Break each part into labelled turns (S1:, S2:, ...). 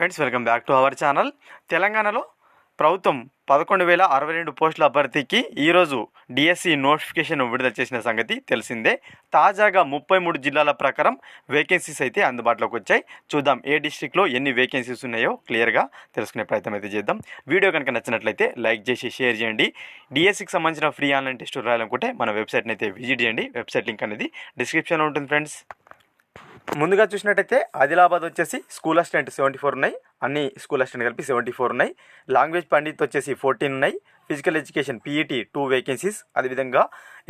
S1: Friends welcome back to our channel. తెలంగాణలో ప్రభుత్వం పదకొండు వేల అరవై రెండు పోస్టుల అభ్యర్థికి ఈరోజు డిఎస్సి నోటిఫికేషన్ విడుదల చేసిన సంగతి తెలిసిందే. తాజాగా ముప్పై మూడు జిల్లాల ప్రకారం వేకెన్సీస్ అయితే అందుబాటులోకి వచ్చాయి. చూద్దాం ఏ డిస్ట్రిక్ట్లో ఎన్ని వేకెన్సీస్ ఉన్నాయో క్లియర్గా తెలుసుకునే ప్రయత్నం అయితే చేద్దాం. వీడియో కనుక నచ్చినట్లయితే లైక్ చేసి షేర్ చేయండి. డిఎస్సికి సంబంధించిన ఫ్రీ ఆన్లైన్ టెస్ట్ రాయాలనుకుంటే మన వెబ్సైట్ని అయితే విజిట్ చేయండి. వెబ్సైట్ లింక్ అనేది డిస్క్రిప్షన్లో ఉంటుంది ఫ్రెండ్స్. ముందుగా చూసినట్టయితే ఆదిలాబాద్ వచ్చేసి స్కూల్ అసిస్టెంట్ సెవెంటీ ఫోర్ ఉన్నాయి. అన్ని స్కూల్ అసిస్టెంట్ కలిపి సెవెంటీ ఫోర్ ఉన్నాయి. లాంగ్వేజ్ పండిత్ వచ్చేసి ఫోర్టీన్ ఉన్నాయి. Physical education PET two vacancies. అదేవిధంగా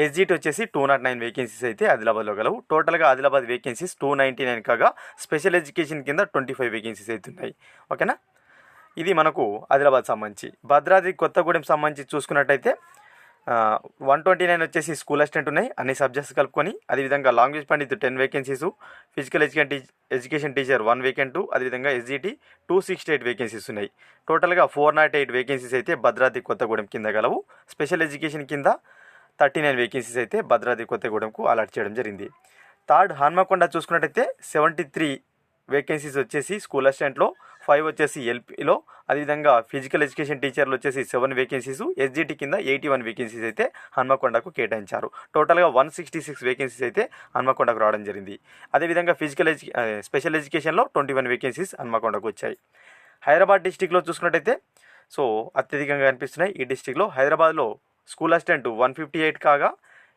S1: ఎస్జీటీ వచ్చేసి టూ నాట్ నైన్ వేకెన్సీస్ అయితే ఆదిలాబాద్లో గలవు. టోటల్గా Adilabad vacancies two ninety nine కాగా స్పెషల్ ఎడ్యుకేషన్ కింద ట్వంటీ ఫైవ్ వేకెన్సీస్ అయితే ఉన్నాయి. ఓకేనా? ఇది మనకు ఆదిలాబాద్ సంబంధించి. భద్రాద్రి కొత్తగూడెం సంబంధించి చూసుకున్నట్టయితే వన్ ట్వంటీ నైన్ వచ్చేసి స్కూల్ అసిస్టెంట్ ఉన్నాయి. అన్ని సబ్జెక్ట్స్ కలుపుకొని అదేవిధంగా language pandit ten vacancies physical education education teacher one vacant అదేవిధంగా SGT two sixty eight vacancies ఉన్నాయి. టోటల్గా ఫోర్ నాట్ ఎయిట్ వేకెన్సీస్ అయితే భద్రాద్రి కొత్తగూడెం కింద గలవు. స్పెషల్ ఎడ్యుకేషన్ కింద థర్టీ నైన్ వేకెన్సీస్ అయితే భద్రాద్రి కొత్తగూడెంకు అలాట్ చేయడం జరిగింది. థర్డ్ హన్మకొండ చూసుకున్నట్టయితే సెవెంటీ త్రీ వేకెన్సీస్ వచ్చేసి స్కూల్ అసిస్టెంట్లో ఫైవ్ వచ్చేసి ఎల్పీలో అదేవిధంగా ఫిజికల్ ఎడ్యుకేషన్ టీచర్లు వచ్చేసి సెవెన్ వేకెన్సీస్ ఎస్జిటి కింద ఎయిటీ వన్ వేకెన్సీస్ అయితే హన్మకొండకు కేటాయించారు. టోటల్గా వన్ సిక్స్టీ సిక్స్ వేకెన్సీస్ అయితే హన్మకొండకు రావడం జరిగింది. అదేవిధంగా ఫిజికల్ ఎడ్యు స్పెషల్ ఎడ్యుకేషన్లో ట్వంటీ వన్ వేకెన్సీస్ హన్మకొండకు వచ్చాయి. హైదరాబాద్ డిస్టిక్లో చూసుకున్నట్టయితే సో అత్యధికంగా కనిపిస్తున్నాయి ఈ డిస్టిక్లో హైదరాబాద్లో school assistant one fifty eight కాగా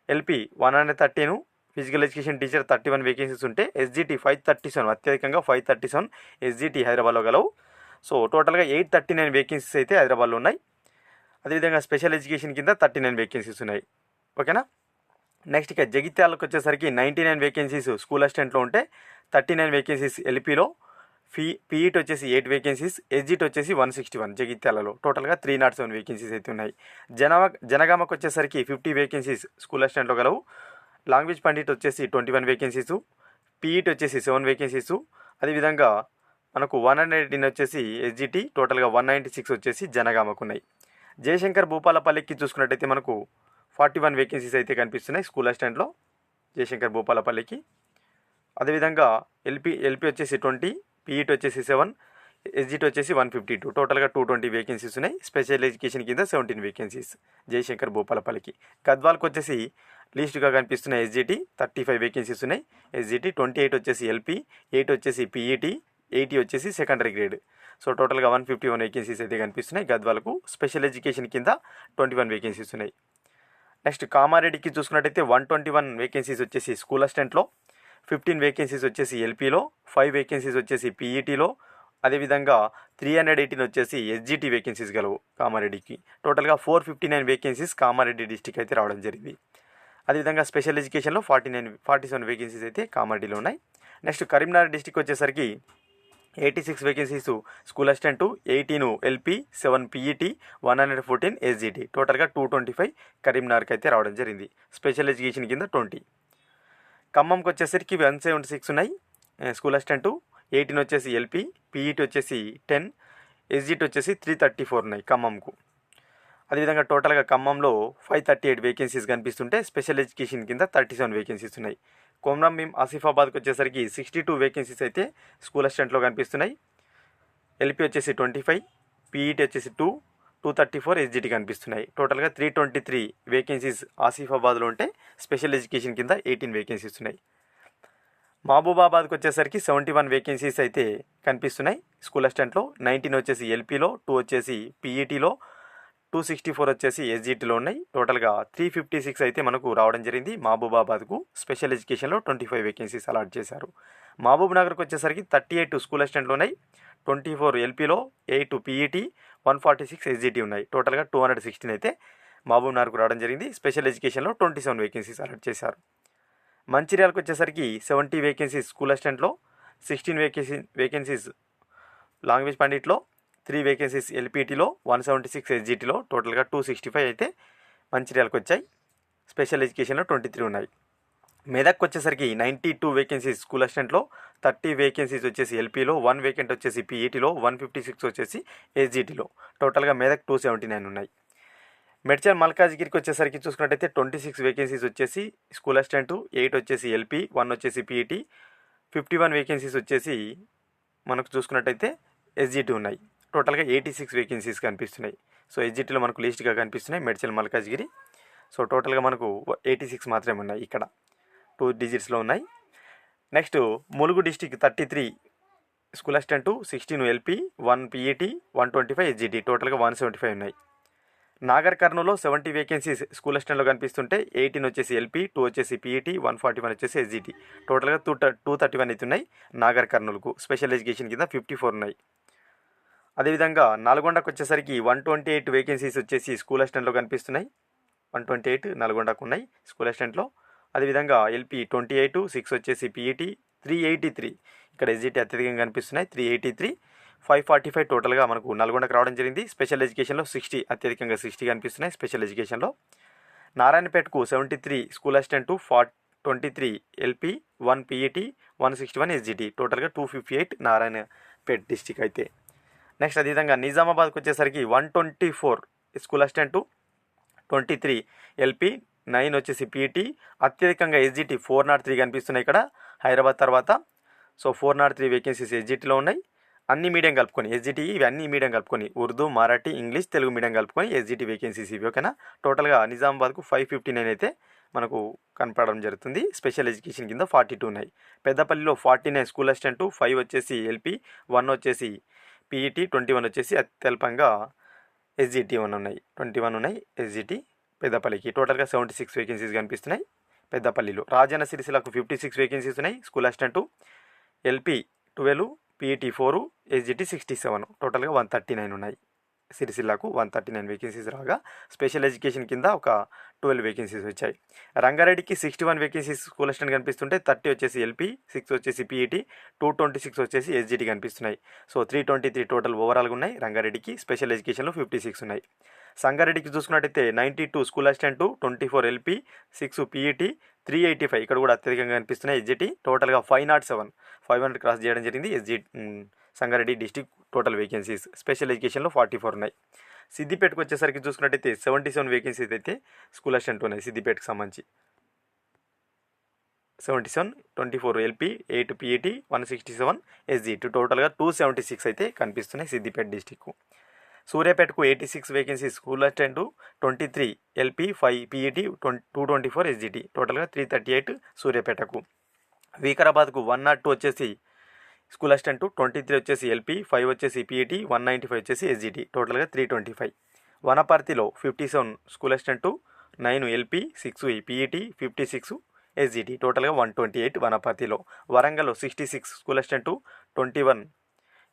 S1: LP one hundred thirteen physical education teacher thirty one vacancies ఉంటే ఎస్జిటి ఫైవ్ థర్టీ సెవెన్ అత్యధికంగా ఫైవ్ థర్టీ సెవెన్ ఎస్జిటి హైదరాబాద్లో గలవు. సో టోటల్గా ఎయిట్ థర్టీ నైన్ వేకెన్సీస్ అయితే హైదరాబాద్లో ఉన్నాయి. అదేవిధంగా స్పెషల్ ఎడ్యుకేషన్ కింద థర్టీ నైన్ వేకెన్సీస్ ఉన్నాయి. ఓకేనా? నెక్స్ట్ ఇక జగిత్యాలకు వచ్చేసరికి నైంటీ నైన్ వేకెన్సీస్ స్కూల్ అసిస్టెంట్లో ఉంటే థర్టీ నైన్ వేకెన్సీస్ ఎల్పీలో ఫీ పీఈట్ వచ్చేసి ఎయిట్ వేకెన్సీస్ ఎస్జిట్ వచ్చేసి వన్ సిక్స్టీ వన్ జగిత్యాలలో. టోటల్గా త్రీ నాట్ సెవెన్ వేకెన్సీస్ అయితే ఉన్నాయి. జనవ జనగామకు వచ్చేసరికి ఫిఫ్టీ వేకెన్సీస్ స్కూల్ అసిస్టెంట్లో గలవు. లాంగ్వేజ్ పండిట్ వచ్చేసి ట్వంటీ వన్ వేకెన్సీస్ పీఈట్ వచ్చేసి సెవెన్ వేకెన్సీస్ అదేవిధంగా మనకు వన్ హండ్రెడ్ ఎయిటీన్ వచ్చేసి ఎస్జిటి టోటల్గా వన్ నైంటీ సిక్స్ వచ్చేసి జనగామకు ఉన్నాయి జయశంకర్ భూపాలపల్లికి చూసుకున్నట్టయితే మనకు ఫార్టీ వన్ వేకెన్సీస్ అయితే కనిపిస్తున్నాయి స్కూల్ అసిస్టెంట్లో జయశంకర్ భూపాలపల్లికి. అదేవిధంగా ఎల్పి ఎల్పి వచ్చేసి ట్వంటీ పీఈటి వచ్చేసి సెవెన్ ఎస్జిటి వచ్చేసి వన్ ఫిఫ్టీ టూ టోటల్గా టూ ట్వంటీ వేకెన్సీస్ ఉన్నాయి. స్పెషల్ ఎడ్యుకేషన్ కింద సెవెంటీన్ వేకెన్సీస్ జయశంకర్ భూపాలపల్లికి. గద్వాల్కి వచ్చేసి లీస్ట్గా కనిపిస్తున్న ఎస్జిటి థర్టీ ఫైవ్ వేకెన్సీస్ ఉన్నాయి. ఎస్జిటి ట్వంటీ ఎయిట్ వచ్చేసి ఎల్పి ఎయిట్ వచ్చేసి పీఈటీ ఎయిటీ వచ్చేసి సెకండరీ గ్రేడ్ సో టోటల్గా వన్ ఫిఫ్టీ వన్ వేకెన్సీస్ అయితే కనిపిస్తున్నాయి. గద్వాలకు స్పెషల్ ఎడ్యుకేషన్ కింద ట్వంటీ వన్ వేకెన్సీస్ ఉన్నాయి. నెక్స్ట్ కామారెడ్డికి చూసుకున్నట్టయితే వన్ ట్వంటీ వన్ వేకెన్సీస్ వచ్చేసి స్కూల్ అసిస్టెంట్లో ఫిఫ్టీన్ వేకెన్సీస్ వచ్చేసి ఎల్పీలో ఫైవ్ వేకెన్సీస్ వచ్చేసి పీఈటీలో అదేవిధంగా త్రీ హండ్రెడ్ ఎయిటీన్ వచ్చేసి ఎస్జిటి వేకెన్సీస్ గలవు కామారెడ్డికి. టోటల్గా four fifty nine vacancies Kamareddy district అయితే రావడం జరిగింది. అదేవిధంగా స్పెషల్ ఎడ్యుకేషన్లో forty nine forty seven vacancies అయితే కామారెడ్డిలో ఉన్నాయి. నెక్స్ట్ కరీంనగర్ డిస్టిక్ వచ్చేసరికి eighty six vacancies school assistant eighteen LP seven PET one hundred fourteen SGT టోటల్గా టూ ట్వంటీ ఫైవ్ కరీంనగర్కి అయితే రావడం జరిగింది. స్పెషల్ ఎడ్యుకేషన్ కింద ట్వంటీ ఖమ్మంకి వచ్చేసరికి వన్ సెవెంటీ సిక్స్ ఉన్నాయి. స్కూల్ అసిస్టెంట్ ఎయిటీన్ వచ్చేసి ఎల్పీ పీఈటీ వచ్చేసి టెన్ ఎస్జిటి వచ్చేసి త్రీ థర్టీ ఫోర్ ఉన్నాయి ఖమ్మంకు. అదేవిధంగా టోటల్గా ఖమ్మంలో ఫైవ్ థర్టీ ఎయిట్ వేకెన్సీస్ కనిపిస్తుంటే స్పెషల్ ఎడ్యుకేషన్ కింద థర్టీ సెవెన్ వేకెన్సీస్ ఉన్నాయి. కొమరం భీం ఆసిఫాబాద్కి వచ్చేసరికి సిక్స్టీ టూ వేకెన్సీస్ అయితే స్కూల్ అసిస్టెంట్లో కనిపిస్తున్నాయి. ఎల్పీ వచ్చేసి ట్వంటీ ఫైవ్ పీఈటీ వచ్చేసి two two thirty four SGT కనిపిస్తున్నాయి. టోటల్గా త్రీ ట్వంటీ త్రీ వేకెన్సీస్ ఆసిఫాబాద్లో ఉంటే స్పెషల్ ఎడ్యుకేషన్ కింద ఎయిటీన్ వేకెన్సీస్ ఉన్నాయి. మహబూబాబాద్కి వచ్చేసరికి సెవెంటీ వన్ వేకెన్సీస్ అయితే కనిపిస్తున్నాయి. స్కూల్ అసిస్టెంట్లో నైన్టీన్ వచ్చేసి ఎల్పీలో టూ వచ్చేసి పీఈటీలో టూ సిక్స్టీ ఫోర్ వచ్చేసి ఎస్జిటిలో ఉన్నాయి. టోటల్గా త్రీ ఫిఫ్టీ సిక్స్ అయితే మనకు రావడం జరిగింది. మహబూబాబాద్కు స్పెషల్ ఎడ్యుకేషన్లో ట్వంటీ ఫైవ్ వేకెన్సీస్ అలాట్ చేశారు. మహబూబ్ నగర్కి వచ్చేసరికి థర్టీ ఎయిట్ స్కూల్ అసిస్టెంట్లు ఉన్నాయి. Twenty four ఎల్పీలో eight PET one forty six SGT ఉన్నాయి. టోటల్గా టూ హండ్రెడ్ సిక్స్టీన్ అయితే మహబూబ్ నగర్కు రావడం జరిగింది. స్పెషల్ ఎడ్యుకేషన్లో ట్వంటీ సెవెన్ వేకెన్సీస్ అలాట్ చేశారు. మంచిర్యాలకు వచ్చేసరికి సెవెంటీ వేకెన్సీస్ స్కూల్ అసిస్టెంట్లో సిక్స్టీన్ వేకెన్సీ వేకెన్సీస్ లాంగ్వేజ్ పండిట్లో త్రీ వేకెన్సీస్ ఎల్పిటీలో వన్ సెవెంటీ సిక్స్ ఎస్జిటీలో టోటల్గా టూ సిక్స్టీ ఫైవ్ అయితే మంచిర్యాలకు వచ్చాయి. స్పెషల్ ఎడ్యుకేషన్లో ట్వంటీ త్రీ ఉన్నాయి. మెదక్ వచ్చేసరికి నైంటీ టూ వేకెన్సీస్ స్కూల్ అసిస్టెంట్లో థర్టీ వేకెన్సీస్ వచ్చేసి ఎల్పీలో వన్ వేకెంట్ వచ్చేసి పీఈటీలో వన్ ఫిఫ్టీ సిక్స్ వచ్చేసి ఎస్జిటీలో. టోటల్గా మెదక్ టూ సెవెంటీ నైన్ ఉన్నాయి. మెడ్చల్ మల్కాజ్గిరికి వచ్చేసరికి చూసుకున్నట్టయితే ట్వంటీ సిక్స్ వేకెన్సీస్ వచ్చేసి స్కూల్ అసిస్టెంట్ ఎయిట్ వచ్చేసి ఎల్పీ వన్ వచ్చేసి పీఈటీ ఫిఫ్టీ వన్ వేకెన్సీస్ వచ్చేసి మనకు చూసుకున్నట్టయితే ఎస్జిటి ఉన్నాయి. టోటల్గా ఎయిటీ సిక్స్ వేకెన్సీస్ కనిపిస్తున్నాయి. సో ఎగ్జిట్లో మనకు లీస్ట్గా కనిపిస్తున్నాయి. మెడిసిన్ మల్కాజ్గిరి. సో టోటల్గా మనకు ఎయిటీ సిక్స్ మాత్రమే ఉన్నాయి ఇక్కడ. టూ డిజిట్స్లో ఉన్నాయి. Next Mulugu district thirty three school assistant sixteen LP one PET one twenty five SGT. టోటల్గా వన్ సెవెంటీ ఫైవ్ ఉన్నాయి. నాగర్ కర్నూలో సెవెంటీ వేకెన్సీస్ స్కూల్ అసిస్టెంట్లో కనిపిస్తుంటే ఎయిటీన్ వచ్చేసి ఎల్పి టూ వచ్చేసి పిఈటి వన్ ఫార్టీ వన్ వచ్చేసి ఎస్జిటి. టోటల్గా టూ టూ థర్టీ వన్ అయితే ఉన్నాయి నాగర్ కర్నూలుకు. స్పెషల్ ఎడ్యుకేషన్ కింద ఫిఫ్టీ ఫోర్ ఉన్నాయి. అదేవిధంగా నల్గొండకు వచ్చేసరికి వన్ ట్వంటీ ఎయిట్ వేకెన్సీస్ వచ్చేసి స్కూల్ అసిస్టెంట్లో కనిపిస్తున్నాయి. వన్ ట్వంటీ ఎయిట్ నల్గొండకు ఉన్నాయి స్కూల్ అసిస్టెంట్లో. అదేవిధంగా ఎల్పి ట్వంటీ ఎయిట్ సిక్స్ వచ్చేసి పిఈటీ త్రీ ఎయిటీ త్రీ. ఇక్కడ ఎస్జిటి అత్యధికంగా కనిపిస్తున్నాయి three eighty three. Five forty five టోటల్గా మనకు నల్గొండకు రావడం జరిగింది. స్పెషల్ ఎడ్యుకేషన్లో సిక్స్టీ అత్యధికంగా సిక్స్టీ కనిపిస్తున్నాయి స్పెషల్ ఎడ్యుకేషన్లో. నారాయణపేటకు seventy three school assistant four twenty three LP one PET one sixty one SGT. టోటల్గా two fifty eight Narayanpet district అయితే. నెక్స్ట్ అదేవిధంగా నిజామాబాద్కి వచ్చేసరికి one twenty four school assistant twenty three LP nine వచ్చేసి PT అత్యధికంగా SGT four nought three కనిపిస్తున్నాయి ఇక్కడ హైదరాబాద్ తర్వాత. So four nought three vacancies ఎస్జిటిలో ఉన్నాయి. అన్ని మీడియం కలుపుకొని ఎస్జిటి ఇవి అన్ని మీడియం కలుపుకొని ఉర్దూ మరాఠీ ఇంగ్లీష్ తెలుగు మీడియం కలుపుకొని ఎస్జిటి వేకెన్సీస్ ఇవి ఓకేనా? టోటల్గా నిజామాబాద్కు ఫైవ్ ఫిఫ్టీ నైన్ అయితే మనకు కనపడడం జరుగుతుంది. స్పెషల్ ఎడ్యుకేషన్ కింద ఫార్టీ టూ ఉన్నాయి. పెద్దపల్లిలో forty nine school assistant five వచ్చేసి ఎల్పి వన్ వచ్చేసి పీఈటీ ట్వంటీ వన్ వచ్చేసి అత్యల్పంగా ఎస్జిటి వన్ ఉన్నాయి. ట్వంటీ వన్ ఉన్నాయి ఎస్జిటి పెద్దపల్లికి. టోటల్గా సెవెంటీ సిక్స్ వేకెన్సీస్ కనిపిస్తున్నాయి పెద్దపల్లిలో. రాజన్న సిరిసిలకు ఫిఫ్టీ సిక్స్ వేకెన్సీస్ ఉన్నాయి school assistant LP twelve PET four SGT sixty seven. టోటల్గా వన్ థర్టీ నైన్ ఉన్నాయి. సిరిసిల్లకు వన్ థర్టీ నైన్ వేకెన్సీస్ రాగా స్పెషల్ ఎడ్యుకేషన్ కింద ఒక ట్వెల్వ్ వేకెన్సీస్ వచ్చాయి. రంగారెడ్డికి sixty one vacancies school assistant కనిపిస్తుంటే thirty వచ్చేసి ఎల్పి సిక్స్ వచ్చేసి పీఈటీ టూ ట్వంటీ సిక్స్ వచ్చేసి ఎస్జిటి కనిపిస్తున్నాయి. So three twenty three total ఓవరాల్గా ఉన్నాయి. రంగారెడ్డికి స్పెషల్ ఎడ్యుకేషన్లో ఫిఫ్టీ సిక్స్ ఉన్నాయి. సంగారెడ్డికి చూసుకున్నట్టయితే ninety two school assistant twenty four LP six PET three eighty five. ఇక్కడ కూడా అత్యధికంగా కనిపిస్తున్నాయి ఎస్జిటి. టోటల్గా five nought seven. Five hundred cross చేయడం జరిగింది SG Sangareddy district total vacancies. Special ఎడ్యుకేషన్లో ఫార్టీ ఫోర్ ఉన్నాయి. సిద్దిపేటకు వచ్చేసరికి చూసుకున్నట్టయితే సెవెంటీ సెవెన్ వేకెన్సీస్ అయితే స్కూల్ అసిస్టెంట్ ఉన్నాయి సిద్దిపేటకు సంబంధించి. Seventy seven twenty four LP eight PET one sixty seven S టోటల్గా టూ సెవెంటీ సిక్స్ అయితే కనిపిస్తున్నాయి Siddipet district సూర్యాపేటకు eighty six vacancy school assistant twenty three LP five PET twenty two twenty four SGT. టోటల్గా three thirty eight సూర్యాపేటకు. వికారాబాద్కు one nought two వచ్చేసి school assistant twenty three వచ్చేసి LP five వచ్చేసి PET one ninety five వచ్చేసి SGT. టోటల్గా three twenty five. వనపర్తిలో fifty seven school assistant nine LP six PET fifty six SGT. టోటల్గా one twenty eight వనపర్తిలో. వరంగల్లో sixty six school assistant twenty one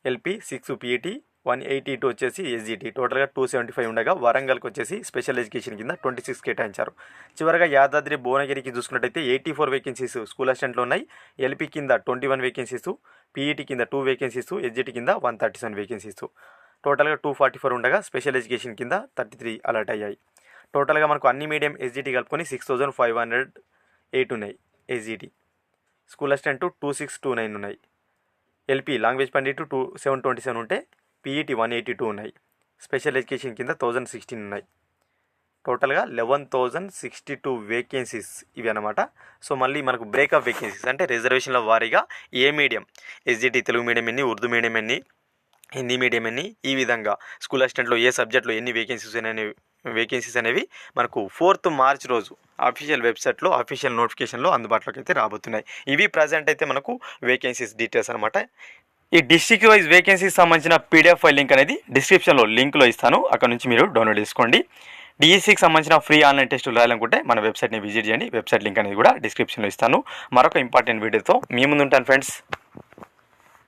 S1: LP six PET one eighty two వచ్చేసి SGT. టోటల్గా two seventy five ఉండగా వరంగల్కి వచ్చేసి special education కింద twenty six కేటాయించారు. చివరగా యాదాద్రి భువనగిరికి చూసుకున్నట్టయితే ఎయిటీ ఫోర్ వేకెన్సీస్ స్కూల్ అసిస్టెంట్లో ఉన్నాయి. ఎల్పి కింద ట్వంటీ వన్ వేకెన్సీస్ పీఈటీ కింద టూ వేకెన్సీస్ ఎస్జిటి కింద వన్ థర్టీ సెవెన్ వేకెన్సీస్. టోటల్గా టూ ఫార్టీ ఫోర్ ఉండగా స్పెషల్ ఎడ్యుకేషన్ కింద థర్టీ త్రీ అలర్ట్ అయ్యాయి. టోటల్గా మనకు అన్ని మీడియం ఎస్జిటి కలుపుకొని six thousand five hundred eight ఉన్నాయి SGT. School assistant two six two nine ఉన్నాయి. LP language pandit two seven twenty seven ఉంటే పీఈటీ వన్ ఎయిటీ టూ ఉన్నాయి. స్పెషల్ ఎడ్యుకేషన్ కింద థౌజండ్ సిక్స్టీన్ ఉన్నాయి. టోటల్గా eleven thousand sixty two vacancies ఇవి అనమాట so మళ్ళీ మనకు బ్రేకప్ వేకెన్సీస్ అంటే రిజర్వేషన్ల వారీగా ఏ మీడియం ఎస్జిటి తెలుగు మీడియం ఎన్ని ఉర్దూ మీడియం ఎన్ని హిందీ మీడియం ఎన్ని ఈ విధంగా స్కూల్ అసిస్టెంట్లో ఏ సబ్జెక్ట్లో ఎన్ని వేకెన్సీస్ అనేవి వేకెన్సీస్ అనేవి మనకు ఫోర్త్ మార్చ్ రోజు అఫీషియల్ వెబ్సైట్లో అఫీషియల్ నోటిఫికేషన్లో అందుబాటులోకి అయితే రాబోతున్నాయి. ఇవి ప్రజెంట్ అయితే మనకు వేకెన్సీస్ డీటెయిల్స్ అనమాట ఈ డిస్ట్రిక్ట్ వైజ్ వేకెన్సీకి సంబంధించిన పీడిఎఫ్ ఫైల్ లింక్ అనేది డిస్క్రిప్షన్లో లింక్లో ఇస్తాను. అక్కడ నుంచి మీరు డౌన్లోడ్ చేసుకోండి. డిఎస్సికి సంబంధించిన ఫ్రీ ఆన్లైన్ టెస్టులు రాయాలనుకుంటే మన వెబ్సైట్ని విజిట్ చేయండి. వెబ్సైట్ లింక్ అనేది కూడా డిస్క్రిప్షన్లో ఇస్తాను. మరొక ఇంపార్టెంట్ వీడియోతో మీ ముందు ఉంటాను ఫ్రెండ్స్